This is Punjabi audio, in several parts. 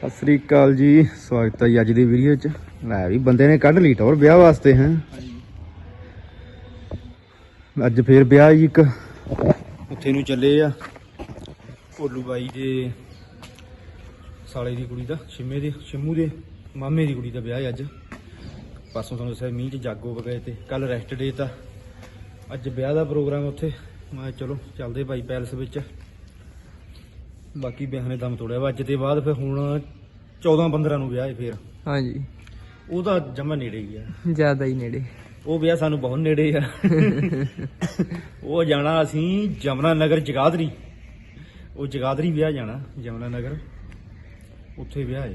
ਸਤਿ ਸ੍ਰੀ ਅਕਾਲ ਜੀ। ਸਵਾਗਤ ਹੈ ਜੀ ਅੱਜ ਦੀ ਵੀਡੀਓ 'ਚ। ਲੈ ਵੀ ਬੰਦੇ ਨੇ ਕੱਢ ਲਈ ਟੌਰ ਵਿਆਹ ਵਾਸਤੇ ਹੈ। ਅੱਜ ਫੇਰ ਵਿਆਹ ਜੀ ਇੱਕ। ਉੱਥੇ ਨੂੰ ਚੱਲੇ ਆ। ਭੋਲੂ ਬਾਈ ਦੇ ਸਾਲੇ ਦੀ ਕੁੜੀ ਦਾ, ਛਿੰਮੇ ਦੇ, ਛਿੰਮੂ ਦੇ, ਮਾਮੇ ਦੀ ਕੁੜੀ ਦਾ ਵਿਆਹ ਹੈ ਅੱਜ। ਪਾਸੋਂ ਤੁਹਾਨੂੰ ਦੱਸਿਆ ਮੀਂਹ 'ਚ ਜਾਗੋ ਵਗਏ ਤੇ ਕੱਲ ਰੈਸਟ ਡੇ ਤਾਂ ਅੱਜ ਵਿਆਹ ਦਾ ਪ੍ਰੋਗਰਾਮ ਉੱਥੇ। ਮੈਂ ਚਲੋ, ਚੱਲਦੇ ਭਾਈ ਪੈਲਸ ਵਿੱਚ। ਬਾਕੀ ਵਿਆਹ ਨੇ ਦਮ ਤੋੜਿਆ ਵਾ ਅੱਜ ਤੇ ਬਾਅਦ ਫਿਰ ਹੁਣ 14 15 ਨੂੰ ਵਿਆਹ ਹੈ ਫੇਰ। ਹਾਂਜੀ। ਉਹ ਤਾਂ ਜਮਾ ਨੇੜੇ ਹੀ ਆ। ਜ਼ਿਆਦਾ ਹੀ ਨੇੜੇ। ਉਹ ਵਿਆਹ ਸਾਨੂੰ ਬਹੁਤ ਨੇੜੇ ਆ। ਉਹ ਜਾਣਾ ਅਸੀਂ ਜਮਨਾ ਨਗਰ ਜਗਾਦਰੀ ਉਹ ਜਗਾਦਰੀ ਵਿਆਹ ਜਾਣਾ ਜਮਨਾ ਨਗਰ ਉੱਥੇ ਵਿਆਹ ਹੈ।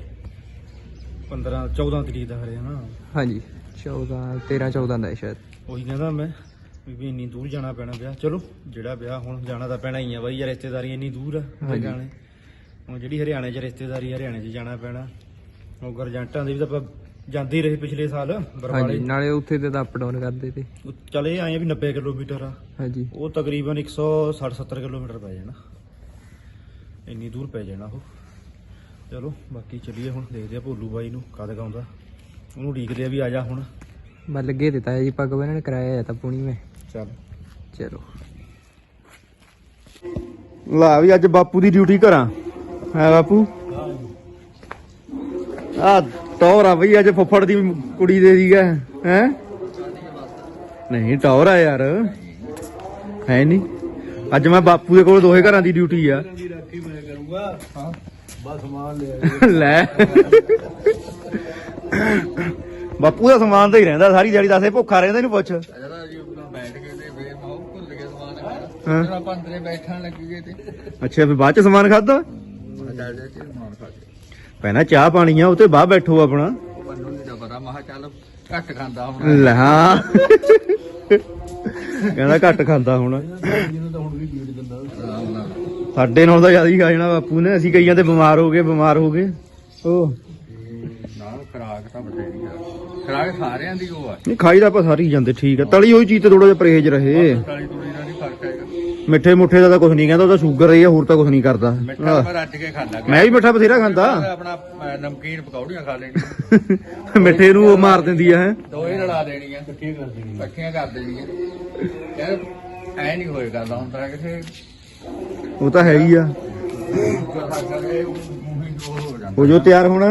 15 14 ਤਰੀਕ ਦਾ ਹਰਿਆਣਾ। ਹਾਂਜੀ 14 13 14 ਦਾ ਹੈ ਸ਼ਾਇਦ। ਉਹੀ ਕਹਿੰਦਾ ਮੈਂ। ਵੀ ਇੰਨੀ ਦੂਰ ਜਾਣਾ ਪੈਣਾ ਵਿਆਹ। ਚਲੋ ਜਿਹੜਾ ਵਿਆਹ ਹੁਣ ਜਾਣਾ ਤਾਂ ਪੈਣਾ ਹੀ ਆ ਬਾਈ ਯਾਰ ਰਿਸ਼ਤੇਦਾਰੀ ਇੰਨੀ ਦੂਰ ਆ। ਜਾਣੇ ਹੁਣ ਜਿਹੜੀ ਹਰਿਆਣੇ 'ਚ ਰਿਸ਼ਤੇਦਾਰੀ ਹਰਿਆਣੇ 'ਚ ਜਾਣਾ ਪੈਣਾ। ਉਹ ਗਰਜੰਟਾਂ ਦੇ ਵੀ ਤਾਂ ਆਪਾਂ ਜਾਂਦੇ ਹੀ ਰਹੇ ਪਿਛਲੇ ਸਾਲ ਹਾਂਜੀ ਬਰਵਾਲੇ ਨਾਲੇ ਉੱਥੇ ਤੇ ਤਾਂ ਅਪ ਡਾਊਨ ਕਰਦੇ ਤੇ। ਚਲੇ ਆਏ ਵੀ 90 ਕਿਲੋਮੀਟਰ ਆ। ਹਾਂਜੀ। ਉਹ ਤਕਰੀਬਨ 160 70 ਕਿਲੋਮੀਟਰ ਪੈ ਜਾਣਾ। ਇੰਨੀ ਦੂਰ ਪੈ ਜਾਣਾ ਉਹ। ਚਲੋ ਬਾਕੀ ਚੱਲੀਏ ਹੁਣ ਦੇਖਦੇ ਆ ਭੋਲੂ ਬਾਈ ਨੂੰ ਕਦ ਗਾਉਂਦਾ। ਉਹਨੂੰ ਉਡੀਕਦੇ ਆ ਵੀ ਆ ਜਾ ਹੁਣ। ਮੈਂ ਲੱਗੇ ਦਿੱਤਾ ਜੀ ਪੱਗ ਬੰਨਣ ਕਰਾਇਆ ਤਾਂ ਪੁਣੀ ਮੈਂ। ਚੱਲ। ਚਲੋ। ਲਾ ਵੀ ਅੱਜ ਬਾਪੂ ਦੀ ਡਿਊਟੀ ਕਰਾਂ ਹੈ ਬਾਪੂ? ਆ ਟੌਰ ਆ ਬਈ ਅੱਜ ਫੁੱਫੜ ਦੀ ਕੁੜੀ ਦੇ ਦੀਗਾ ਹੈ? ਨਹੀਂ ਟੌਰ ਆ ਯਾਰ। ਹੈ ਨਹੀਂ ਅੱਜ ਮੈਂ ਬਾਪੂ ਦੇ ਕੋਲ ਦੋਹੇ ਘਰਾਂ ਦੀ ਡਿਊਟੀ ਆ। ਲੈ। ਬਾਪੂ ਦਾ ਸਮਾਨ ਤਾਂ ਹੀ ਰਹਿੰਦਾ ਸਾਰੀ ਦਿਹਾੜੀ ਦੱਸੇ ਭੁੱਖਾ ਰਹਿੰਦਾ ਇਹਨੂੰ ਪੁੱਛ ਜਿਹੜਾ ਜੀ ਆਪਣਾ ਬੈਠ ਕੇ ਤੇ ਫੇਰ ਮੈਂ ਉਹ ਭੁੱਲ ਗਿਆ ਸਮਾਨ ਹਾਂ। ਜਦੋਂ ਆਪਾਂ ਅੰਦਰੇ ਬੈਠਣ ਲੱਗੀ ਗਏ ਤੇ। ਅੱਛਾ ਫਿਰ ਬਾਅਦ ਚ ਸਮਾਨ ਖਾਦਾ ਖਾ ਕੇ। ਪਹਿਲਾਂ ਚਾਹ ਪਾਣੀ ਆ ਉਹ ਤੇ ਬਾਹਰ ਬੈਠੋ ਆਪਣਾ। ਉਹ ਮੈਨੂੰ ਨਹੀਂ ਤਾਂ ਪਤਾ ਮਹਾ ਚੱਲ ਘੱਟ ਖਾਂਦਾ ਹੁਣ। ਲੈ ਹਾਂ। ਕਹਿੰਦਾ ਘੱਟ ਖਾਂਦਾ ਹੁਣ। ਜਿਹਨੂੰ ਤਾਂ ਹੁਣ ਵੀ ਪੀੜ ਦਿੰਦਾ। ਆਰਾਮ ਨਾਲ ਸਾਡੇ ਨਾਲ ਤਾਂ ਜ਼ਿਆਦਾ ਹੀ ਖਾ ਜਾਣਾ ਬਾਪੂ ਨੇ। ਅਸੀਂ ਕਈਆਂ ਤੇ ਬਿਮਾਰ ਹੋ ਗਏ ਬਿਮਾਰ ਹੋ ਗਏ। ਉਹ ਨਾਲ ਖਰਾਕ ਤਾਂ ਬਥੇਰੀ ਆ। ਖਰਾਕ ਸਾਰਿਆਂ ਦੀ ਉਹ ਆ। ਨਹੀਂ ਖਾਈ ਆਪਾਂ ਸਾਰੀ ਜਾਂਦੇ ਠੀਕ ਆ। ਤਲੀ ਹੋਈ ਚੀਜ਼ ਤੇ ਥੋੜਾ ਜਿਹਾ ਪਰਹੇਜ ਰਹੇ। ਤਾਲੀ ਤੁਲੀ ਨਾਲ ਨਹੀਂ ਫ਼ਰਕ ਹੈਗਾ ਮਿੱਠੇ ਮੁੱਠੇ ਦਾ ਤਾਂ ਕੁਝ ਨਹੀਂ ਕਹਿੰਦਾ ਉਹਦਾ ਸ਼ੂਗਰ ਰਹੀ ਆ ਹੋਰ ਤਾਂ ਕੁਝ ਨਹੀਂ ਕਰਦਾ। ਮਿੱਠਾ ਮੈਂ ਰੱਜ ਕੇ ਖਾਂਦਾ। ਮੈਂ ਵੀ ਮਿੱਠਾ ਬਥੇਰਾ ਖਾਂਦਾ। ਆਪਣਾ ਅਹ, ਨਮਕੀਨ ਪਕੌੜੀਆਂ ਖਾ ਲੈਣੀਆਂ ਮਿੱਠੇ ਨੂੰ ਉਹ ਮਾਰ ਦਿੰਦੀ ਆ ਹੈ। ਦੋਏ ਰਲਾ ਦੇਣੀਆਂ। ਇਕੱਠੀਆਂ ਕਰ ਦੇਣੀਆਂ। ਇਕੱਠੀਆਂ ਕਰ ਦੇਣੀਆਂ ਯਾਰ ਐ ਨਹੀਂ ਹੋਏ ਕਰਦਾ ਹੁੰਦਾ ਕਿਸੇ ਉਹ ਤਾਂ ਹੈ ਹੀ ਆ। ਹੀ ਜੋ ਤਿਆਰ ਹੁਣ।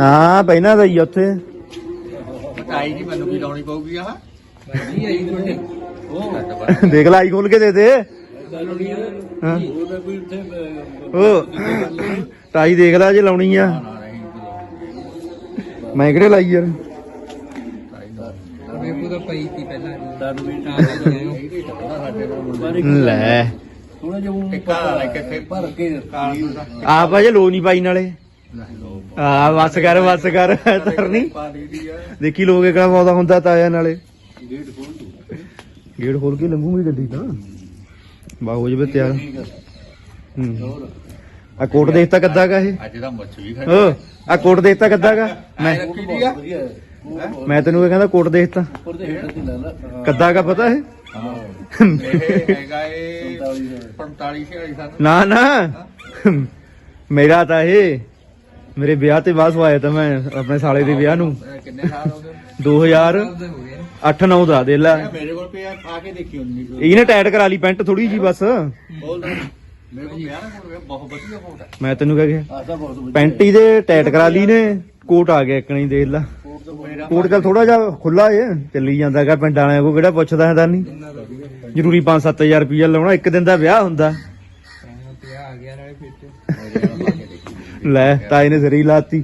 ਹਾਂ ਪਹਿਲਾਂ ਦਾ ਹੀ ਆ ਉੱਥੇ। ਆਈ ਨਹੀਂ ਮੈਨੂੰ ਕੀ ਲਾਉਣੀ ਪਊਗੀ ਆਹ? ਨਹੀਂ ਆਈ ਤੁਹਾਡੇ। ਉਹ ਦੇਖ ਲੈ, ਆਈ ਖੋਲ ਕੇ ਦੇ ਦੇ। ਹਾਂ। ਉਹ। ਟਾਈ ਦੇਖ ਲੈ, ਜੇ ਲਾਉਣੀ ਆ। ਮੈਂ ਕਿਹੜੇ ਲਾਈ ਯਾਰ? ਵੇਖੋ ਤਾਂ ਪਈ ਸੀ ਪਹਿਲਾਂ ਲੈ। ਥੋੜਾ ਜਿਹਾ ਟਿੱਕਾ ਲਾ ਕੇ ਲੋ ਨਹੀਂ ਪਾਈ ਨਾਲੇ। ਆ ਬਸ ਕਰ ਬਸ ਕਰ। ਤਰਨੀ ਦੇਖੀ ਲੋਕ ਕਿਹੜਾ ਪਾਉਂਦਾ ਹੁੰਦਾ ਤਾਇਆ ਨਾਲੇ। ਗੇਟ ਖੋਲ ਗੇਟ ਖੋਲ ਕੇ ਲੰਘੂਗੀ ਗੱਡੀ ਤਾਂ? ਬਾ ਹੋ ਜਵੇ ਤਿਆਰ। ਹੂੰ। ਆ ਕੋਟ ਦੇਖਤਾ ਕੱਦਾ ਕਾ ਇਹ? ਅੱਜ ਦਾ ਮੱਛ ਵੀ ਓ ਆ ਕੋਟ ਦੇਖਤਾ ਕੱਦਾ ਕਾ ਮੈਂ ਰੱਖੀ ਦੀ ਆ। ਮੈਂ ਤੈਨੂੰ ਇਹ ਕਹਿੰਦਾ ਕੋਟ ਦੇਖਤਾ ਉੱਪਰ ਦੇ ਹੇਠ ਤੇ ਲੈ ਲੈ। ਕੱਦਾ ਕਾ ਪਤਾ ਹੈ। ਇਹ ਹੈਗਾ ਇਹ 45 46 ਸਾਲ। ਨਾ ਨਾ। ਮੇਰਾ ਤਾਂ ਇਹ। ਮੇਰੇ ਵਿਆਹ ਤੇ ਬਾਅਦ ਸਵਾਇਆ ਤਾਂ ਮੈਂ ਆਪਣੇ ਸਾਲੇ ਦੇ ਵਿਆਹ ਨੂੰ। ਕਿੰਨੇ ਸਾਲ ਹੋ ਗਏ। 2008 9 ਦਾ ਦੇ ਲੈ। ਮੇਰੇ ਕੋਲ ਪਿਆ ਆ ਕੇ ਦੇਖੀ ਹੁੰਦੀ ਇਹਨੇ ਟਾਈਟ ਕਰਾ ਲਈ ਪੈਂਟ ਥੋੜੀ ਜੀ ਬਸ। ਬੋਲ ਮੇਰੇ ਕੋਲ ਪਿਆ ਨਾ ਕੋਲ ਬਹੁਤ ਵਧੀਆ ਕੋਟ ਹੈ ਮੈਂ ਤੈਨੂੰ ਕਹਿ ਗਿਆ ਆਸਾ ਬਹੁਤ ਵਧੀਆ। ਪੈਂਟ ਇਹਦੇ ਟਾਈਟ ਕਰਾ ਲਈ ਨੇ ਕੋਟ ਆ ਗਿਆ ਇੱਕਣੀ ਦੇਖ ਲੈ। ਕੋਟ ਚੱਲ ਥੋੜਾ ਜਿਹਾ ਖੁੱਲਾ ਏ ਚੱਲੀ ਜਾਂਦਾ ਹੈਗਾ ਪਿੰਡ ਵਾਲਿਆਂ ਕੋ ਕਿਹੜਾ ਪੁੱਛਦਾ ਹੈ ਨਹੀਂ ਜ਼ਰੂਰੀ 5-7000 ਰੁਪਇਆ ਲਾਉਣਾ ਇੱਕ ਦਿਨ ਦਾ ਵਿਆਹ ਹੁੰਦਾ। ਪਿਆ ਆ ਗਿਆ ਨਾਲੇ ਫਿੱਟ ਲੈ ਤਾਏ ਨੇ ਸਰੀ ਲਾਤੀ।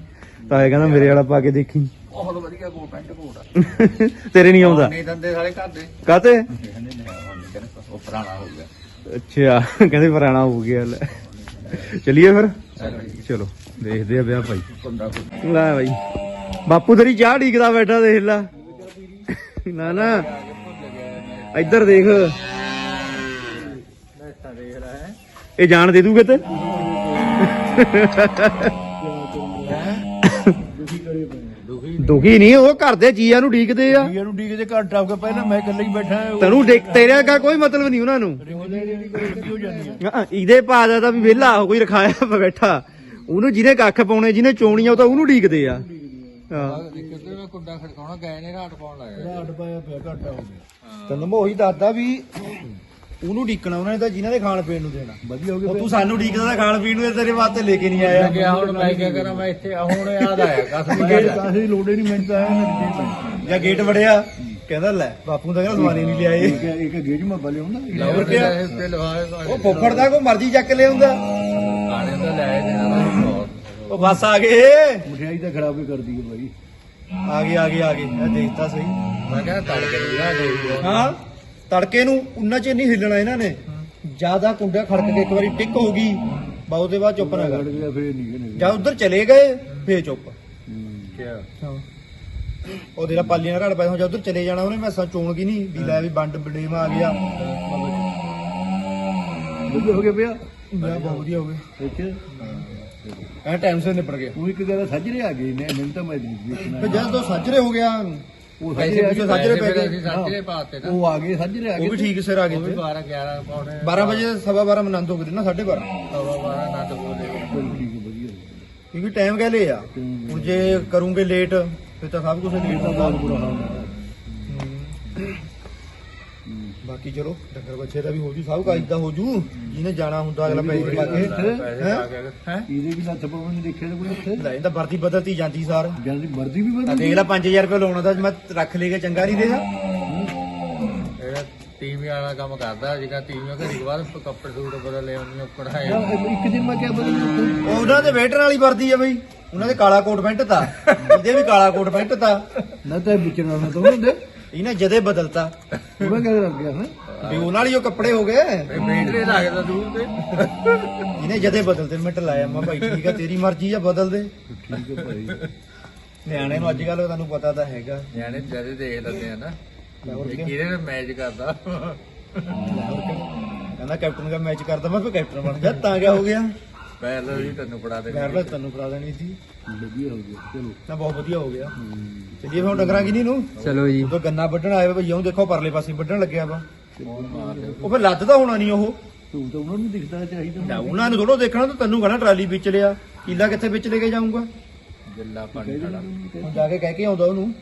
ਤਾਏ ਕਹਿੰਦਾ ਮੇਰੇ ਵਾਲਾ ਪਾ ਕੇ ਦੇਖੀ। ਬਹੁਤ ਵਧੀਆ ਕੋਟ ਪੈਂਟ ਤੇਰੇ ਨਹੀਂ ਆਉਂਦਾ? ਨਹੀਂ ਦੰਦੇ ਸਾਰੇ ਘਰ ਦੇ। ਕਾਤੇ ਉਹ ਪੁਰਾਣਾ ਹੋ ਗਿਆ। ਅੱਛਾ ਕਹਿੰਦੇ ਪੁਰਾਣਾ ਹੋ ਗਿਆ ਲੈ। ਚਲਿਏ ਫਿਰ? ਚਲੋ ਦੇਖਦੇ ਆ ਵਿਆਹ ਭਾਈ। ਲੈ ਭਾਈ ਬਾਪੂ ਤੇਰੀ ਚਾਹ ਢੀਕਦਾ ਬੈਠਾ ਦੇਖ ਲੈ। ਨਾ ਨਾ। ਇੱਧਰ ਦੇਖ। ਇਹ ਜਾਣ ਦੇ ਦੂਗੇ ਤੇ? ਦੁਖੀ ਨਹੀਂ ਉਹ ਘਰ ਦੇ ਜੀਆਂ ਨੂੰ ਢੀਕਦੇ ਆ। ਨੂੰ ਡੀਕ ਦੇ ਘਰ ਟਾਪ ਕੇ ਪਹਿਲਾਂ ਮੈਂ ਇਕੱਲਾ ਹੀ ਬੈਠਾ ਤੈਨੂੰ ਡਿੱਕ ਤੇਰੇ ਦਾ ਕੋਈ ਮਤਲਬ ਨਹੀਂ ਉਹਨਾਂ ਨੂੰ। ਇਹਦੇ ਪਾ ਦਾ ਤਾਂ ਵੀ ਵਿਹਲਾ ਕੋਈ ਰਖਾਇਆ ਬੈਠਾ। ਉਹਨੂੰ ਜਿਹਨੇ ਕੱਖ ਪਾਉਣੇ ਜਿਹਨੇ ਚੋਣੀ ਆ ਉਹ ਤਾਂ ਉਹਨੂੰ ਢੀਕਦੇ ਆ। ਹਾਂ। ਕਿਤੇ ਮੈਂ ਕੁੰਡਾ ਖੜਕਾਉਣਾ ਗਏ ਨੇ ਰਾਟ ਪਾਉਣ ਲੱਗਾ ਰਾਟ ਪਾਇਆ ਪਿਆ ਘਾਟਾ ਹੋ ਗਿਆ। ਤੈਨੂੰ ਮੈਂ ਉਹੀ ਦੱਸਦਾ ਵੀ ਉਹਨੂੰ ਢੀਕਣਾ ਉਹਨਾਂ ਨੇ ਤਾਂ ਜਿਨ੍ਹਾਂ ਦੇ ਖਾਣ ਪੀਣ ਨੂੰ ਦੇਣਾ। ਵਧੀਆ ਹੋ ਗਿਆ ਉਹ ਤੂੰ ਸਾਨੂੰ ਢੀਕਦਾ ਤਾਂ ਖਾਣ ਪੀਣ ਨੂੰ ਤੇਰੇ ਵਾਸਤੇ ਲੈ ਕੇ ਨਹੀਂ ਆਇਆ। ਗਿਆ ਹੁਣ ਮੈਂ ਕੀ ਕਰਾਂ ਮੈਂ ਇੱਥੇ ਹੁਣ ਯਾਦ ਆਇਆ ਕਸਮ ਗੇਟ ਕਾਹੇ ਲੋੜੇ ਨਹੀਂ ਮੇਰੇ ਗੇਟ ਜਾਂ ਗੇਟ ਵੜਿਆ ਕਹਿੰਦਾ ਲੈ ਬਾਪੂ ਦਾ ਕਹਿੰਦਾ ਹੀ ਨਹੀਂ ਲਿਆਏ। ਇੱਕ ਗੇਜ ਮੈਂ ਬਲੇ ਹੁੰਦਾ ਹੋਰ ਕਿਆ? ਤੇ ਲਵਾਏ ਉਹ ਫੁੱਫੜ ਦਾ ਕੋਈ ਮਰਜ਼ੀ ਚੱਕ ਲਿਆਉਂਦਾ ਖਾਣੇ ਤਾਂ ਲੈ ਦੇਣਾ ਉਹ ਬਸ ਆ ਗਏ। ਮਠਿਆਈ ਤਾਂ ਖਰਾਬ ਹੀ ਕਰਦੀ ਹੈ ਬਾਈ। ਆ ਗਏ ਆ ਗਏ ਆ ਗਏ। ਇਹ ਦੇਖਤਾ ਸਹੀ। ਮੈਂ ਕਹਿੰਦਾ ਤੜ ਕੇ ਨਾ ਦੇ ਹਾਂ? ਤੜਕੇ ਨੂੰ ਉਨਾ ਚ ਨਹੀਂ ਹਿੱਲਣਾ ਇਹਨਾਂ ਨੇ। ਜ਼ਿਆਦਾ ਕੁੰਡਾ ਖੜਕ ਕੇ ਇੱਕ ਵਾਰੀ ਟਿਕ ਹੋ ਗਈ ਬਾ ਉਹਦੇ ਬਾਅਦ ਚੁੱਪ ਨਾ ਕਰ। ਫੇਰ ਨਹੀਂ ਉਧਰ ਚਲੇ ਗਏ ਫੇਰ ਚੁੱਪ। ਕਿਆ? ਉਹ ਤੇਰਾ ਪਾਲੀਆਂ ਦਾ ਘੜ ਪੈ ਜਦ ਉਧਰ ਚਲੇ ਜਾਣਾ ਉਹਨੇ ਮੈਸਾਂ ਚੋਣ ਗਈ ਨਹੀਂ ਵੀ ਲੈ ਵੀ ਬੰਡ ਬਡੇਵਾ ਆ ਗਿਆ। ਵਧੀਆ ਹੋ ਗਿਆ ਪਿਆ? ਮੈਂ ਬਹੁਤ ਵਧੀਆ ਹੋ ਗਿਆ। ਇੱਥੇ ਐ ਟਾਈਮ ਸਿਰ ਨਿਪਟ ਗਿਆ। ਉਹ ਇੱਕ ਗੱਲ ਸੱਜਰੇ ਆ ਗਈ ਨੇ ਮੈਨੂੰ ਤਾਂ ਮੈਂ ਦੇਖਣਾ। ਫਿਰ ਜਦ ਤੋਂ ਸੱਜਰੇ ਹੋ ਗਿਆ ਉਹ ਪੈਸੇ ਸੱਜਰੇ ਆ ਪਿੱਛੇ ਗਏ ਸਾਜਰੇ ਪੈ ਗਏ। ਅਸੀਂ ਸਾਜਰੇ ਪਾਤੇ ਨਾ। ਉਹ ਆ ਗਏ ਸੱਜਰੇ ਆ ਉਹ ਵੀ ਗਏ ਠੀਕ ਸਿਰ ਆ ਗਏ ਉਹ ਵੀ ਤੇ 12 11 ਪੌਣੇ 12 ਵਜੇ ਸਵਾ 12 ਮਨੰਦ ਹੋ ਗਏ ਨਾ 12:30 ਸਵਾ 12 ਨੱਟ ਬੋਲੇ ਚਲੋ ਠੀਕ ਹੈ ਵਧੀਆ। ਕਿਉਂਕਿ ਟਾਈਮ ਕਹਿ ਲਿਆ ਹੁਣ ਜੇ ਕਰੂੰਗੇ ਲੇਟ ਫਿਰ ਤਾਂ ਸਭ ਕੁਝ ਲੇਟ ਬੁਰਾ ਹਾਲ ਬਾਕੀ ਚਲੋ ਡੰਗਰ ਬੱਚੇ ਦਾ ਵੀ ਹੋ ਜੂ ਸਭ ਕਾਜ ਦਾ ਹੋ ਜੂ ਜਿਹਨੇ ਜਾਣਾ ਹੁੰਦਾ ਅਗਲਾ ਪੈਸੇ ਪਾ ਕੇ ਹੈ? ਇਹਦੇ ਵੀ ਲੱਥ ਪਾਉਣ ਨਹੀਂ ਦੇਖਿਆ ਤੇ ਕੋਈ ਇੱਥੇ? ਲੈ ਇਹਦਾ ਵਰਦੀ ਬਦਲਤੀ ਜਾਂਦੀ ਸਾਰ। ਜਾਂਦੀ ਮਰਦੀ ਵੀ ਆ ਬਦਲ ਦੇਖ ਲੈ 5000 ਰੁਪਏ ਲਾਉਣਾ ਤਾਂ ਮੈਂ ਰੱਖ ਲੇਗਾ ਚੰਗਾ ਨਹੀਂ ਦੇਗਾ ਇਹਦਾ ਟੀਵੀ ਵਾਲਾ ਕੰਮ ਕਰਦਾ ਜਿਹੜਾ ਟੀਵੀਆਂ ਘੜੀ ਬਾਅਦ ਕੱਪੜੇ ਸੂਟ ਬਦਲ ਲੈ ਆਉਂਦੀਆਂ ਪੜਾਏ ਇੱਕ ਦਿਨ ਮੈਂ ਕਿਹਾ ਬਦਲ ਉਹਨਾਂ ਦੇ ਵੇਟਰ ਵਾਲੀ ਵਰਦੀ ਆ ਬਈ। ਉਹਨਾਂ ਦੇ ਕਾਲਾ ਕੋਟ ਪੈਂਟ ਤਾ। ਇਹਦੇ ਵੀ ਕਾਲਾ ਕੋਟ ਪੈਂਟ ਤਾ। ਨਾ ਤਾਂ ਵਿਚਣਾ ਨਾ ਤਾਂ ਹੁੰਦੇ ਇਹਨੇ ਜਦੇ ਬਦਲਤਾ। ਮੈਂ ਕਹਿ ਲੱਗ ਗਿਆ ਹਾਂ ਵੀ ਉਹਨਾਂ ਵਾਲੀ ਉਹ ਕੱਪੜੇ ਹੋ ਗਏ। ਬੇਟਰੇ ਲੱਗਦਾ ਦੂਰ ਤੇ। ਇਹਨੇ ਜਦੇ ਬਦਲਤੇ ਮਿੰਟ ਲਾਇਆ ਮੈਂ ਭਾਈ ਠੀਕ ਆ ਤੇਰੀ ਮਰਜ਼ੀ ਆ ਬਦਲ ਦੇ। ਠੀਕ ਹੈ ਭਾਈ। ਨਿਆਣੇ ਨੂੰ ਅੱਜ ਕੱਲ ਤੁਹਾਨੂੰ ਪਤਾ ਤਾਂ ਹੈਗਾ। ਨਿਆਣੇ ਜਦੇ ਦੇਖ ਲੈਂਦੇ ਆ ਨਾ। ਕੀ? ਕਿਹਦੇ ਨਾਲ ਮੈਚ ਕਰਦਾ। ਕਹਿੰਦਾ ਕੈਪਟਨ ਦਾ ਮੈਚ ਕਰਦਾ ਮੈਂ ਫਿਰ ਕੈਪਟਨ ਬਣ ਗਿਆ ਤਾਂ ਕਿਆ ਹੋ ਗਿਆ? ਪਹਿਲਾਂ ਵੀ ਤੈਨੂੰ ਪੜਾ ਦੇ ਮੈਂ ਬਸ ਤੈਨੂੰ ਕਰਾ ਦੇਣੀ ਸੀ। ਵਧੀਆ ਹੋ ਗਿਆ ਚਲੋ। ਨਾ ਬਹੁਤ ਵਧੀਆ ਹੋ ਗਿਆ। ਚਲਿਏ ਫਿਰ ਹੁਣ ਡੰਗਰਾਂ ਕੀ ਨਹੀਂ ਨੂੰ? ਚਲੋ ਜੀ। ਉਦੋਂ ਗੰਨਾ ਵੱਢਣ ਆਏ ਵਾ ਭਈਆ ਉਹ ਦੇਖੋ ਪਰਲੇ ਪਾਸੇ ਵੱਢਣ ਲੱਗਿਆ ਵਾ। ਉਹ ਫਿਰ ਲੱਦ ਤਾਂ ਹੋਣਾ ਨਹੀਂ ਉਹ। ਤੂੰ ਤਾਂ ਉਹਨਾਂ ਨੂੰ ਦਿਖਦਾ ਚਾਹੀਦਾ। ਨਾ ਉਹਨਾਂ ਨੂੰ ਥੋੜੋ ਦੇਖਣਾ ਤਾਂ ਤੈਨੂੰ ਕਹਣਾ ਟਰਾਲੀ ਵਿੱਚ ਲਿਆ। ਕੀਲਾ ਕਿੱਥੇ ਵਿੱਚ ਲੈ ਕੇ ਜਾਊਂਗਾ? ਜਿੱਲਾ ਪਾਣੀ ਖੜਾ ਹੁਣ ਜਾ ਕੇ ਕਹਿ ਕੇ ਆਉਂਦਾ ਉਹਨੂੰ।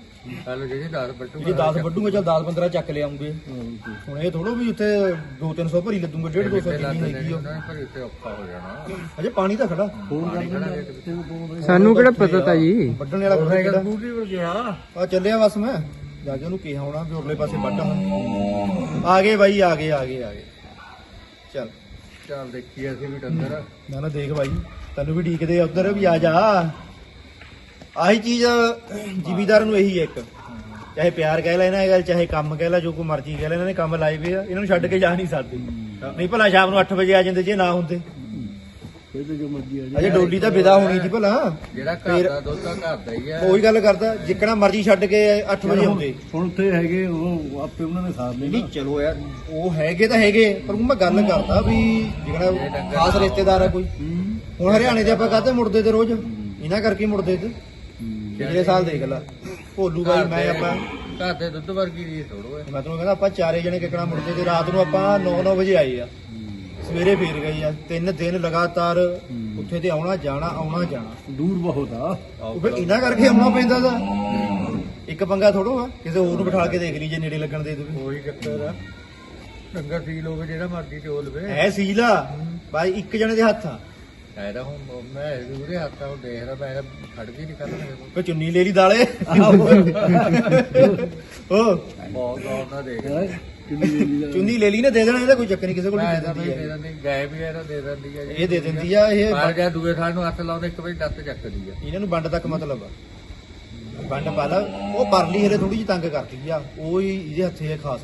ਕੱਲ ਜਿਹੜੀ 10 ਬੱਟੂ ਜੇ 10 ਵੱਢੂਗਾ ਚੱਲ 10 15 ਚੱਕ ਲਿਆਉਂਗੇ ਹੁਣ ਇਹ ਥੋੜੋ ਵੀ ਉੱਥੇ 2-300 ਭਰੀ ਲੱਦੂਗਾ 1.5 200 ਕਿੰਨੀ ਹੈਗੀ ਉਹ ਉਹਨਾਂ ਨੇ ਪਰ ਇੱਥੇ ਔਖਾ ਹੋ ਜਾਣਾ। ਅਜੇ ਪਾਣੀ ਤਾਂ ਖੜਾ। ਫੋਨ ਕਰ ਦਿੰਦਾ ਤੈਨੂੰ ਫੋਨ ਸਾਨੂੰ ਕਿਹੜਾ ਪਤਾ ਤਾ ਜੀ? ਵੱਢਣ ਵਾਲਾ ਕੋਈ ਕਿਹੜਾ ਬੂਟੀ ਪਰ ਗਿਆ। ਆ ਚੱਲਿਆ ਬਸ ਮੈਂ। ਜਾ ਕੇ ਉਹਨੂੰ ਕਿਹਾ ਹੋਣਾ ਵੀ ਉਰਲੇ ਪਾਸੇ ਵੱਢ ਹੁਣ ਆ ਗਏ ਬਾਈ ਆ ਗਏ ਆ ਗਏ ਆ ਗਏ। ਚੱਲ। ਚੱਲ ਦੇਖੀ ਅਸੀਂ ਵੀ ਡੰਗਰ ਨਾ ਨਾ ਦੇਖ ਬਾਈ। ਤੈਨੂੰ ਵੀ ਢੀਕਦੇ ਆ ਉਧਰ ਵੀ ਆ ਜਾ। ਆਹੀ ਚੀਜ਼ ਜ਼ਿਮੀਦਾਰ ਨੂੰ ਇਹੀ ਹੈ ਇੱਕ। ਚਾਹੇ ਪਿਆਰ ਕਹਿ ਲੈ ਇਹਨਾਂ ਇਹ ਗੱਲ ਚਾਹੇ ਕੰਮ ਕਹਿ ਲੈ ਜੋ ਕੋਈ ਮਰਜ਼ੀ ਕਹਿ ਲੈ ਇਹਨਾਂ ਨੇ ਕੰਮ ਲਾਏ ਵੇ ਆ ਇਹਨਾਂ ਨੂੰ ਛੱਡ ਕੇ ਜਾ ਨਹੀਂ ਸਕਦੇ। ਨਹੀਂ ਭਲਾ ਸ਼ਾਮ ਨੂੰ 8 ਵਜੇ ਆ ਜਾਂਦੇ ਜੇ ਨਾ ਹੁੰਦੇ। ਫਿਰ ਤੇ ਜੋ ਮਰਜ਼ੀ ਆ ਅਜੇ ਡੋਲੀ ਤਾਂ ਵਿਦਾ ਹੋਣੀ ਸੀ ਭਲਾ। ਜਿਹੜਾ ਘਰ ਦਾ ਦੁੱਧ ਤਾਂ ਘਰ ਦਾ ਹੀ ਆ। ਉਹੀ ਗੱਲ ਕਰਦਾ ਜਿੱਕਣਾ ਮਰਜ਼ੀ ਛੱਡ ਕੇ 8 ਵਜੇ ਆਉਂਦੇ। ਹੁਣ ਉੱਥੇ ਹੈਗੇ ਉਹ ਆਪੇ ਉਹਨਾਂ ਨੇ ਸਾਥ ਨਹੀਂ ਚਲੋ ਯਾਰ ਉਹ ਹੈਗੇ ਤਾਂ ਹੈਗੇ ਪਰ ਮੈਂ ਗੱਲ ਕਰਦਾ ਵੀ ਜਿਹੜਾ ਖਾਸ ਰਿਸ਼ਤੇਦਾਰ ਆ ਕੋਈ। ਹੁਣ ਹਰਿਆਣੇ ਦੇ ਆਪਾਂ ਕਾਹਤੇ ਮੁੜਦੇ ਤੇ ਰੋਜ਼? ਇਹਨਾਂ ਕਰਕੇ ਮੁੜਦੇ ਤੇ। ਪਿਛਲੇ ਸਾਲ ਦੇਖ ਲਾ। ਭੋਲੂ ਬਾਈ ਮੈਂ ਆਪਾਂ ਘਰ ਦੇ ਦੁੱਧ ਵਰਗੀ ਰੀਸ ਥੋੜੋ ਹੈ ਮੈਂ ਤੁਹਾਨੂੰ ਕਹਿੰਦਾ ਆਪਾਂ ਚਾਰੇ ਜਣੇ ਕਿਕਣਾ ਮੁੜਦੇ ਤੇ ਰਾਤ ਨੂੰ ਆਪਾਂ 9-9 ਵਜੇ ਆਏ ਆ। ਸਵੇਰੇ ਫੇਰ ਗਏ ਆ। ਤਿੰਨ ਦਿਨ ਲਗਾਤਾਰ ਉੱਥੇ ਤੇ ਆਉਣਾ ਜਾਣਾ ਆਉਣਾ ਜਾਣਾ। ਦੂਰ ਬਹੁਤ ਆ। ਉਹ ਫਿਰ ਇਹਨਾਂ ਕਰਕੇ ਆਉਣਾ ਪੈਂਦਾ ਦਾ ਇੱਕ ਪੰਗਾ ਥੋੜੋ ਆ ਕਿਸੇ ਹੋਰ ਨੂੰ ਬਿਠਾ ਕੇ ਦੇਖ ਲਈ ਜੇ ਨੇੜੇ ਲੱਗਣ ਦੇ ਦੇਵੇ ਉਹੀ ਚੱਕਰ ਆ। ਡੰਗਰ ਸੀ ਲੋਕ ਜਿਹੜਾ ਮਰਜ਼ੀ ਚੋਲ ਵੇ ਐ ਸੀਲਾ ਬਾਈ ਇੱਕ ਜਣੇ ਦੇ ਹੱਥ ਆ। ਐਦਾ ਹੁਣ ਮੈਂ ਦੂਰੇ ਹੱਥਾਂ ਨੂੰ ਦੇਖ ਰਿਹਾ ਮੈਂ ਖੜ ਵੀ ਨਹੀਂ ਕਰਦਾ ਮੇਰੇ ਕੋਲ ਕੋਈ ਚੁੰਨੀ ਲੈ ਲਈ ਦਾਲੇ। ਉਹ। ਬਹੁਤ ਉਹਨਾਂ ਦੇਖ ਹੈਂ? ਕਿੰਨੀ ਦੇਰੀ ਦਾ ਚੁੰਨੀ ਲੈ ਲਈ ਨਾ ਦੇ ਦੇਣਾ ਇਹਦਾ ਕੋਈ ਚੱਕਰ ਨਹੀਂ ਕਿਸੇ ਕੋਲ ਮੈਂ ਦੇ ਇਹਦਾ ਦਿੰਦੀ ਦੇ ਹੈ ਦਿੰਦੀ ਗਾਇ ਵੀ ਇਹਦਾ ਦੇ ਦਿੰਦੀ ਆ। ਇਹ ਦੇ ਦਿੰਦੀ ਆ ਇਹ ਪਰ ਜਾਂ ਦੂਏ ਥਾਂ ਨੂੰ ਹੱਥ ਲਾਉਂਦੇ ਇੱਕ ਵਾਰੀ ਲੱਤ ਚੱਕਦੀ ਆ। ਇਹਨਾਂ ਨੂੰ ਵੰਡ ਤੱਕ ਮਤਲਬ ਆ। ਵੰਡ ਪਾ ਲਾ। ਉਹ ਪਰਲੀ ਹਰੇ ਥੋੜੀ ਜਿਹੀ ਤੰਗ ਕਰਦੀ ਆ। ਉਹ ਹੀ ਇਹਦੇ ਹੱਥੇ ਹੈ ਖਾਸ।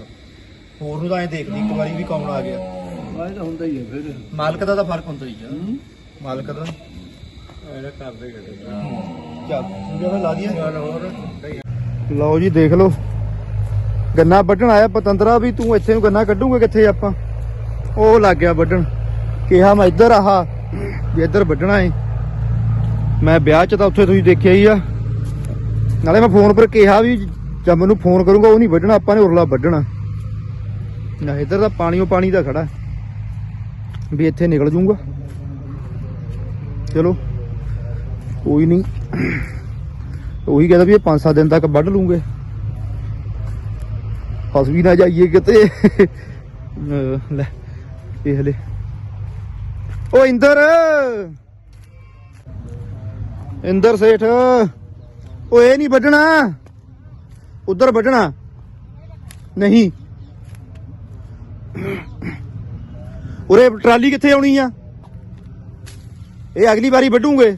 ਹੋਰ ਨੂੰ ਤਾਂ ਐ ਦੇਖਦੀ ਇੱਕ ਵਾਰੀ ਵੀ ਕੌਣ ਆ ਗਿਆ। ਆਹ ਤਾਂ ਹੁੰਦਾ ਹੀ ਹੈ ਫਿਰ। ਮਾਲਕ ਦਾ ਤਾਂ ਫ਼ਰਕ ਹੁੰਦਾ ਹੀ ਆ। ਮਾਲਕ ਦਾ? ਇਹਦਾ ਕਰਦੇ ਕਿਤੇ ਚੱਲ ਜਿਹੜਾ ਲਾ ਦਈਏ। ਚੱਲ ਹੋਰ ਨਹੀਂ ਲਓ ਜੀ ਦੇਖ ਲਓ। ਗੰਨਾ ਵੱਢਣ ਆਇਆ ਪਤੰਦਰਾ ਵੀ ਤੂੰ ਇੱਥੇ ਨੂੰ ਗੰਨਾ ਕੱਢੂਗਾ ਕਿੱਥੇ ਆਪਾਂ? ਉਹ ਲੱਗ ਗਿਆ ਵੱਢਣ। ਕਿਹਾ ਮੈਂ ਇੱਧਰ ਆਹਾ ਵੀ ਇੱਧਰ ਵੱਢਣਾ ਏ। ਮੈਂ ਵਿਆਹ 'ਚ ਤਾਂ ਉੱਥੇ ਤੁਸੀਂ ਦੇਖਿਆ ਹੀ ਆ। ਨਾਲੇ ਮੈਂ ਫੋਨ ਪਰ ਕਿਹਾ ਵੀ ਜਦ ਮੈਨੂੰ ਫੋਨ ਕਰੂੰਗਾ ਉਹ ਨਹੀਂ ਵੱਢਣਾ ਆਪਾਂ ਨੇ ਉਰਲਾ ਵੱਢਣਾ। ਨਾ ਇੱਧਰ ਤਾਂ ਪਾਣੀ ਉਹ ਪਾਣੀ ਦਾ ਖੜਾ। ਵੀ ਇੱਥੇ ਨਿਕਲ ਜੂੰਗਾ। ਚਲੋ, ਕੋਈ ਨਹੀਂ। ਉਹੀ ਕਹਿੰਦਾ ਵੀ ਇਹ 5-7 ਦਿਨ ਤੱਕ ਵੱਢ ਲੂੰਗੇ। ਫਸ ਵੀ ਨਾ ਜਾਈਏ ਕਿਤੇ। ਲੈ, ਇਹ ਹਲੇ। ਓ ਇੰਦਰ! ਇੰਦਰ ਸੇਠ, ਓ ਇਹ ਨਹੀਂ ਵੱਢਣਾ। ਉਧਰ ਵੱਢਣਾ। ਨਹੀਂ। ਉਰੇ ਟਰਾਲੀ ਕਿੱਥੇ ਆਉਣੀ ਆ? ਇਹ ਅਗਲੀ ਵਾਰੀ ਵੱਢੂਗੇ।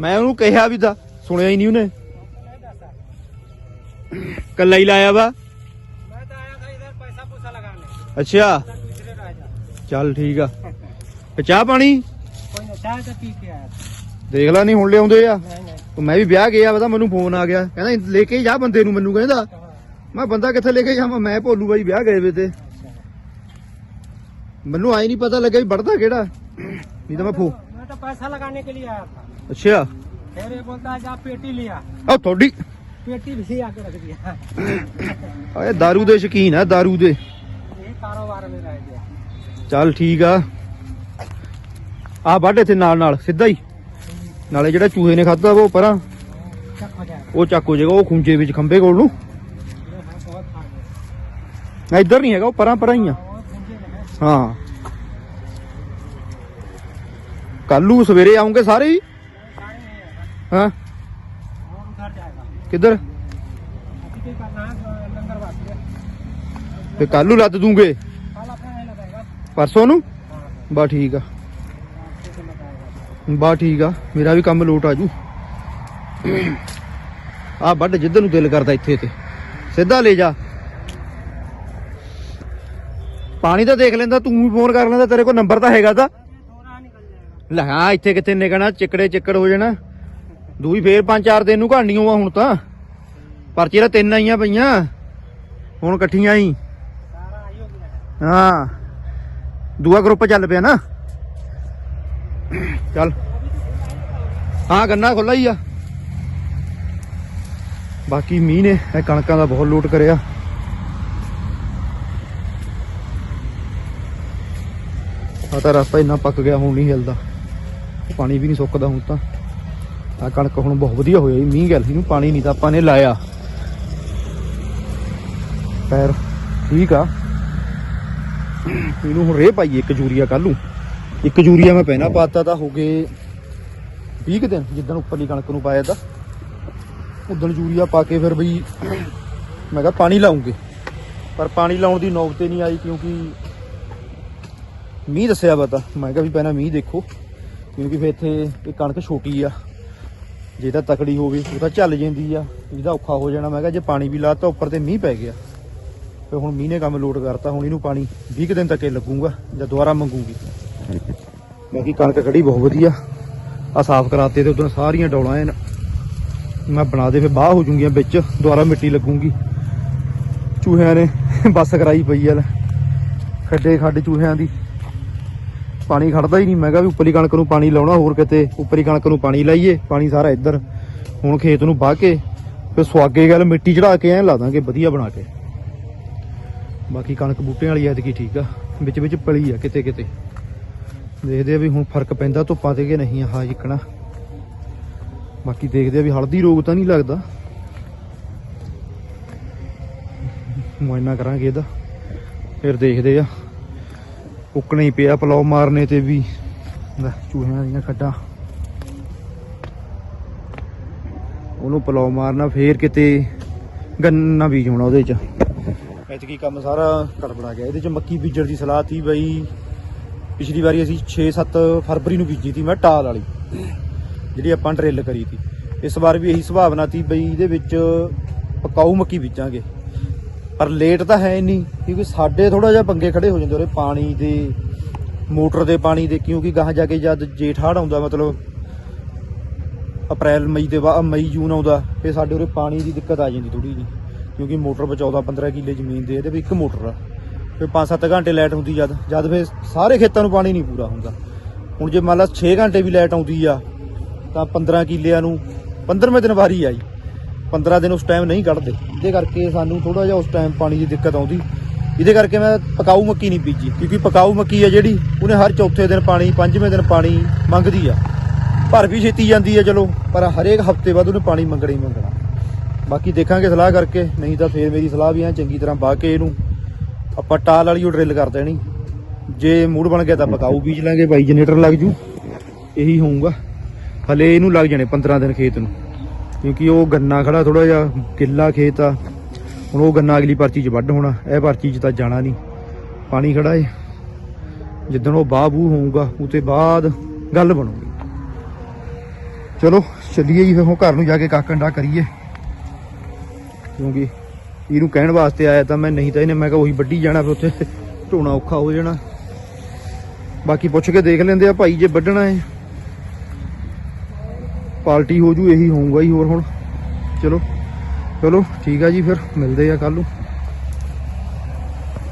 ਮੈਂ ਉਹਨੂੰ ਕਿਹਾ ਵੀ ਦਾ ਸੁਣਿਆ ਹੀ ਨਹੀਂ ਉਹਨੇ। ਕੱਲਾ ਹੀ ਲਾਇਆ ਵਾ। ਅੱਛਾ। ਚੱਲ ਠੀਕ ਆ। ਚਾਹ ਪਾਣੀ? ਕੋਈ ਨਾ ਦੇਖ ਲੈ ਨਹੀਂ ਹੁਣ ਲਿਆਉਂਦੇ ਆ। ਮੈਂ ਵੀ ਵਿਆਹ ਗਿਆ ਵਾ ਮੈਨੂੰ ਫੋਨ ਆ ਗਿਆ। ਕਹਿੰਦਾ ਲੈ ਕੇ ਜਾ ਬੰਦੇ ਨੂੰ ਮੈਨੂੰ ਕਹਿੰਦਾ। ਮੈਂ ਬੰਦਾ ਕਿੱਥੇ ਲੈ ਕੇ ਜਾਵਾਂ? ਮੈਂ ਭੋਲੂ ਬਾਈ ਵਿਆਹ ਗਏ ਵੇ ਤੇ। ਮੈਨੂੰ ਆਈ ਨਹੀਂ ਪਤਾ ਲੱਗਿਆ ਵੀ ਵੜਦਾ ਕਿਹੜਾ। ਨਹੀਂ ਤਾਂ ਮੈਂ ਫੋ मैं तो पैसा लगाने के लिए आया था ਅੱਛਾ फिर ये बोलता है जा पेटी लिया ਆ ਤੁਹਾਡੀ पेटी भी आके रख दिया ਆਏ दारू ਦੇ ਸ਼ਕੀਨ ਆ दारू ਦੇ ये कारोबार में रह गया ਚੱਲ ਠੀਕ ਆ ਆ ਵੱਢ ਇੱਥੇ ਨਾਲ ਨਾਲ ਸਿੱਧਾ ਹੀ ਨਾਲੇ ਜਿਹੜਾ ਚੂਹੇ ਨੇ ਖਾਦਾ ਉਹ ਪਰਾਂ चक हो जाएगा ਉਹ ਚੱਕ ਹੋ ਜਾਏਗਾ ਉਹ ਖੁੰਝੇ ਵਿੱਚ ਖੰਬੇ ਕੋਲ ਨੂੰ ये है बहुत खा गया ਨਾ ਇੱਧਰ ਨਹੀਂ ਹੈਗਾ ਉਹ ਪਰਾਂ ਪਰਾਂ ਹੀ ਆ और पूंजी में है ਹਾਂ ਕੱਲੂ ਸਵੇਰੇ ਆਉਂਗੇ ਸਾਰੇ ਹੀ? ਹਾਂ? ਕਿੱਧਰ? ਤੇ ਕੱਲੂ ਲੱਦ ਦੂੰਗੇ। ਪਰਸੋਂ ਨੂੰ? ਬਾ ਠੀਕ ਆ। ਬਾ ਠੀਕ ਆ। ਮੇਰਾ ਵੀ ਕੰਮ ਲੋਟ ਆ ਜੂ। ਆ ਵੱਡ ਜਿੱਧਰ ਨੂੰ ਦਿਲ ਕਰਦਾ ਇੱਥੇ ਤੇ। ਸਿੱਧਾ ਲੈ ਜਾ। ਪਾਣੀ ਤਾਂ ਦੇਖ ਲੈਂਦਾ, ਤੂੰ ਵੀ ਫੋਨ ਕਰ ਲੈਂਦਾ, ਤੇਰੇ ਕੋਲ ਨੰਬਰ ਤਾਂ ਹੈਗਾ ਤਾਂ। ਲੈ ਹਾਂ ਇੱਥੇ ਕਿੱਥੇ ਨਿਕਣਾ ਚਿੱਕੜੇ ਚਿੱਕੜ ਹੋ ਜਾਣਾ। ਦੂਈ ਫੇਰ ਪੰਜ ਚਾਰ ਦਿਨ ਨੂੰ ਘਾਣੀਆਂ ਆ ਹੁਣ ਤਾਂ। ਪਰ ਚਿਹਰਾ ਤਿੰਨ ਆਈਆਂ ਪਈਆਂ। ਹੁਣ ਇਕੱਠੀਆਂ ਹੀ। ਹਾਂ। ਦੂਆ ਗਰੁੱਪ ਚੱਲ ਪਿਆ ਨਾ। ਚੱਲ। ਹਾਂ, ਗੰਨਾ ਖੁੱਲਾ ਹੀ ਆ। ਬਾਕੀ ਮੀਂਹ ਨੇ ਇਹ ਕਣਕਾਂ ਦਾ ਬਹੁਤ ਲੂਟ ਕਰਿਆ। ਆ ਤਾਂ ਰਸਤਾ ਇੰਨਾ ਪੱਕ ਗਿਆ, ਹੁਣ ਨਹੀਂ ਹਿਲਦਾ। ਪਾਣੀ ਵੀ ਨਹੀਂ ਸੁੱਕਦਾ ਹੁਣ ਤਾਂ। ਆ ਕਣਕ ਹੁਣ ਬਹੁਤ ਵਧੀਆ ਹੋਇਆ ਜੀ, ਮੀਂਹ ਗੱਲ ਇਹਨੂੰ, ਪਾਣੀ ਨਹੀਂ ਤਾਂ ਆਪਾਂ ਨੇ ਲਾਇਆ। ਪੈਰ ਠੀਕ ਆ। ਇਹਨੂੰ ਹੁਣ ਰੇ ਪਾਈਏ ਇੱਕ ਯੂਰੀਆ ਕੱਲ ਨੂੰ। ਇੱਕ ਯੂਰੀਆ ਮੈਂ ਪਹਿਨਾ ਪਾਤਾ ਤਾਂ ਹੋ ਗਏ 20 ਕੁ ਦਿਨ, ਜਿੱਦਣ ਉੱਪਰਲੀ ਕਣਕ ਨੂੰ ਪਾਇਆ ਤਾਂ। ਉਦੋਂ ਯੂਰੀਆ ਪਾ ਕੇ ਫਿਰ ਬਈ ਮੈਂ ਕਿਹਾ ਪਾਣੀ ਲਾਉਂਗੇ। ਪਰ ਪਾਣੀ ਲਾਉਣ ਦੀ ਨੌਬਤ ਨਹੀਂ ਆਈ ਕਿਉਂਕਿ ਮੀਂਹ ਦੱਸਿਆ ਪਤਾ ਮੈਂ ਕਿਹਾ ਵੀ ਪਹਿਲਾਂ ਮੀਂਹ ਦੇਖੋ। ਕਿਉਂਕਿ ਫਿਰ ਇੱਥੇ ਇਹ ਕਣਕ ਛੋਟੀ ਆ। ਜੇ ਤਾਂ ਤਕੜੀ ਹੋਵੇ ਉਹ ਤਾਂ ਚੱਲ ਜਾਂਦੀ ਆ। ਇਹਦਾ ਔਖਾ ਹੋ ਜਾਣਾ, ਮੈਂ ਕਿਹਾ ਜੇ ਪਾਣੀ ਵੀ ਲਾਤਾ, ਉੱਪਰ ਤੇ ਮੀਂਹ ਪੈ ਗਿਆ। ਤੇ ਹੁਣ ਮੀਂਹ ਨੇ ਕੰਮ ਲੋਡ ਕਰਤਾ, ਹੁਣ ਇਹਨੂੰ ਪਾਣੀ 20 ਕੁ ਦਿਨ ਤੱਕ ਇਹ ਲੱਗੂਗਾ, ਜਾਂ ਦੁਬਾਰਾ ਮੰਗੂਗੀ। ਬਾਕੀ ਕਣਕ ਖੜੀ ਬਹੁਤ ਵਧੀਆ। ਆ ਸਾਫ਼ ਕਰਾਤੇ ਤੇ ਉਦੋਂ ਸਾਰੀਆਂ ਡੌਲਾਂ ਐਨ। ਮੈਂ ਬਣਾ ਦੇ ਫੇ ਬਾਹ ਹੋ ਜੂਗੀਆਂ ਵਿੱਚ, ਦੁਬਾਰਾ ਮਿੱਟੀ ਲੱਗੂਗੀ। ਚੂਹਿਆਂ ਨੇ ਬੱਸ ਕਰਾਈ ਪਈ ਆ ਲੈ। ਖੱਡੇ ਖੱਡ ਚੂਹਿਆਂ ਦੀ। ਪਾਣੀ ਖੜਦਾ ਹੀ ਨਹੀਂ। ਮੈਂ ਕਿਹਾ ਵੀ ਉੱਪਰੀ ਕਣਕ ਨੂੰ ਪਾਣੀ ਲਾਉਣਾ, ਹੋਰ ਕਿਤੇ ਉੱਪਰੀ ਕਣਕ ਨੂੰ ਪਾਣੀ ਲਾਈਏ, ਪਾਣੀ ਸਾਰਾ ਇੱਧਰ। ਹੁਣ ਖੇਤ ਨੂੰ ਵਾਹ ਕੇ ਫਿਰ ਸੁਆਗੇ ਗੱਲ ਮਿੱਟੀ ਚੜਾ ਕੇ ਐ ਲਾ ਦਾਂਗੇ, ਵਧੀਆ ਬਣਾ ਕੇ। ਬਾਕੀ ਕਣਕ ਬੂਟਿਆਂ ਵਾਲੀ ਐਤਕੀ ਠੀਕ ਆ, ਵਿੱਚ ਵਿੱਚ ਪਲੀ ਆ ਕਿਤੇ ਕਿਤੇ। ਦੇਖਦੇ ਆ ਵੀ ਹੁਣ ਫ਼ਰਕ ਪੈਂਦਾ, ਧੁੱਪਾਂ ਤੇ ਕਿ ਨਹੀਂ ਆਹ ਜਿੱਕਣਾ ਬਾਕੀ ਦੇਖਦੇ ਆ ਵੀ ਹਲਦੀ ਰੋਗ ਤਾਂ ਨਹੀਂ ਲੱਗਦਾ। ਮੁਆਇਨਾ ਕਰਾਂਗੇ ਇਹਦਾ। ਫਿਰ ਦੇਖਦੇ ਆ। ਉੱਕਣੇ ਹੀ ਪਿਆ ਪਲਾਉ ਮਾਰਨੇ ਤੇ ਵੀ। ਚੂਹਿਆਂ ਦੀਆਂ ਖੱਡਾਂ। ਉਹਨੂੰ ਪਲਾਉ ਮਾਰਨਾ, ਫੇਰ ਕਿਤੇ ਗੰਨਾ ਬੀਜ ਹੋਣਾ ਉਹਦੇ ਚ। ਐਤਕੀ ਕੰਮ ਸਾਰਾ ਗੜਬੜਾ ਗਿਆ ਇਹਦੇ ਚ ਮੱਕੀ ਬੀਜਣ ਦੀ ਸਲਾਹ ਸੀ ਬਈ, ਪਿਛਲੀ ਵਾਰੀ ਅਸੀਂ 6-7 ਫਰਵਰੀ ਨੂੰ ਬੀਜੀ ਤੀ, ਮੈਂ ਟਾਲ ਵਾਲੀ, ਜਿਹੜੀ ਆਪਾਂ ਡਰਿੱਲ ਕਰੀ ਤੀ। ਇਸ ਵਾਰ ਵੀ ਇਹੀ ਸੁਭਾਵਨਾ ਸੀ ਬਈ, ਇਹਦੇ ਵਿੱਚ ਪਕਾਊ ਮੱਕੀ ਬੀਜਾਂਗੇ। ਪਰ ਲੇਟ ਤਾਂ ਹੈ ਨਹੀਂ ਕਿਉਂਕਿ ਸਾਡੇ ਥੋੜਾ ਜਿਹਾ ਪੰਗੇ ਖੜੇ ਹੋ ਜਾਂਦੇ ਉਹਦੇ ਪਾਣੀ ਦੇ, ਮੋਟਰ ਦੇ ਪਾਣੀ ਦੇ, ਕਿਉਂਕਿ ਗਾਹ ਜਾ ਕੇ ਜਦ ਜੇਠ ਹਾੜ ਆਉਂਦਾ, ਮਤਲਬ ਅਪ੍ਰੈਲ, ਮਈ ਦੇ ਬਾਅਦ, ਮਈ, ਜੂਨ ਆਉਂਦਾ, ਫਿਰ ਸਾਡੇ ਉਰੇ ਪਾਣੀ ਦੀ ਦਿੱਕਤ ਆ ਜਾਂਦੀ ਥੋੜੀ ਜੀ ਕਿਉਂਕਿ ਮੋਟਰ ਵਿੱਚ 14 15 ਕਿੱਲੇ ਜ਼ਮੀਨ ਦੇ, ਇਹਦੇ ਵੀ ਇੱਕ ਮੋਟਰ ਆ। ਫਿਰ 5-7 ਘੰਟੇ ਲਾਈਟ ਹੁੰਦੀ ਜਦ ਜਦ ਫਿਰ ਸਾਰੇ ਖੇਤਾਂ ਨੂੰ ਪਾਣੀ ਨਹੀਂ ਪੂਰਾ ਹੁੰਦਾ। ਹੁਣ ਜੇ ਮੰਨ ਲਾ 6 ਘੰਟੇ ਵੀ ਲਾਈਟ ਆਉਂਦੀ ਆ, ਤਾਂ 15 ਕਿੱਲਿਆਂ ਨੂੰ 15ਵੇਂ ਦਿਨ ਵਾਰੀ ਆਈ। 15 ਦਿਨ ਉਸ ਟਾਈਮ ਨਹੀਂ ਕੱਢਦੇ। ਇਹਦੇ ਕਰਕੇ ਸਾਨੂੰ ਥੋੜਾ ਜਿਹਾ ਉਸ ਟਾਈਮ ਪਾਣੀ ਦੀ ਦਿੱਕਤ ਆਉਂਦੀ। ਇਹਦੇ ਕਰਕੇ ਮੈਂ ਪਕਾਊ ਮੱਕੀ ਨਹੀਂ ਬੀਜੀ। ਕਿਉਂਕਿ ਪਕਾਊ ਮੱਕੀ ਹੈ ਜਿਹੜੀ, ਉਹਨੇ ਹਰ ਚੌਥੇ ਦਿਨ ਪਾਣੀ, ਪੰਜਵੇਂ ਦਿਨ ਪਾਣੀ ਮੰਗਦੀ ਆ। ਭਰ ਵੀ ਛੇਤੀ ਜਾਂਦੀ ਹੈ ਚਲੋ, ਪਰ ਹਰੇਕ ਹਫ਼ਤੇ ਬਾਅਦ ਉਹਨੇ ਪਾਣੀ ਮੰਗਣਾ ਹੀ ਮੰਗਣਾ। ਬਾਕੀ ਦੇਖਾਂਗੇ ਸਲਾਹ ਕਰਕੇ, ਨਹੀਂ ਤਾਂ ਫੇਰ ਮੇਰੀ ਸਲਾਹ ਵੀ ਐ, ਚੰਗੀ ਤਰ੍ਹਾਂ ਬਾਹ ਕੇ ਇਹਨੂੰ ਆਪਾਂ ਟਾਲ ਵਾਲੀ ਉਹ ਡਰਿੱਲ ਕਰ ਦੇਣੀ। ਜੇ ਮੂਡ ਬਣ ਗਿਆ ਤਾਂ ਬਕਾਊ ਬੀਜ ਲਾਂਗੇ, ਬਾਈ ਜਨਰੇਟਰ ਲੱਗ ਜੂ। ਇਹੀ ਹੋਊਗਾ। ਹਲੇ ਇਹਨੂੰ ਲੱਗ ਜਾਣੇ 15 ਦਿਨ ਖੇਤ ਨੂੰ। ਕਿਉਂਕਿ ਉਹ ਗੰਨਾ ਖੜਾ ਥੋੜਾ ਜਿਹਾ, ਕਿੱਲਾ ਖੇਤ ਆ। ਹੁਣ ਉਹ ਗੰਨਾ ਅਗਲੀ ਪਰਚੀ 'ਚ ਵੱਢ ਹੋਣਾ। ਇਹ ਪਰਚੀ 'ਚ ਤਾਂ ਜਾਣਾ ਨਹੀਂ। ਪਾਣੀ ਖੜਾ ਏ। ਜਿੱਦਣ ਉਹ ਬਾਹ ਬੂ ਹੋਊਗਾ ਉਹ ਤੇ ਬਾਅਦ ਗੱਲ ਬਣੂਗੀ। ਚਲੋ, ਚੱਲੀਏ ਜੀ ਫਿਰ ਹੁਣ ਘਰ ਨੂੰ ਜਾ ਕੇ ਕਾਕੰਡਾ ਕਰੀਏ। ਕਿਉਂਕਿ ਇਹਨੂੰ ਕਹਿਣ ਵਾਸਤੇ ਆਇਆ ਤਾਂ ਮੈਂ, ਨਹੀਂ ਤਾਂ ਇਹਨੇ ਮੈਂ ਕਿਹਾ ਉਹੀ ਵੱਢੀ ਜਾਣਾ ਫਿਰ ਉੱਥੇ। ਢੋਣਾ ਔਖਾ ਹੋ ਜਾਣਾ। ਬਾਕੀ ਪੁੱਛ ਕੇ ਦੇਖ ਲੈਂਦੇ ਆ ਭਾਈ ਜੇ ਵੱਢਣਾ ਹੈ ਪਾਰਟੀ ਹੋ ਜੂ, ਇਹੀ ਹੋਊਗਾ ਹੀ ਹੋਰ ਹੁਣ। ਚਲੋ ਚਲੋ, ਠੀਕ ਆ ਜੀ ਫਿਰ, ਮਿਲਦੇ ਆ ਕੱਲ ਨੂੰ।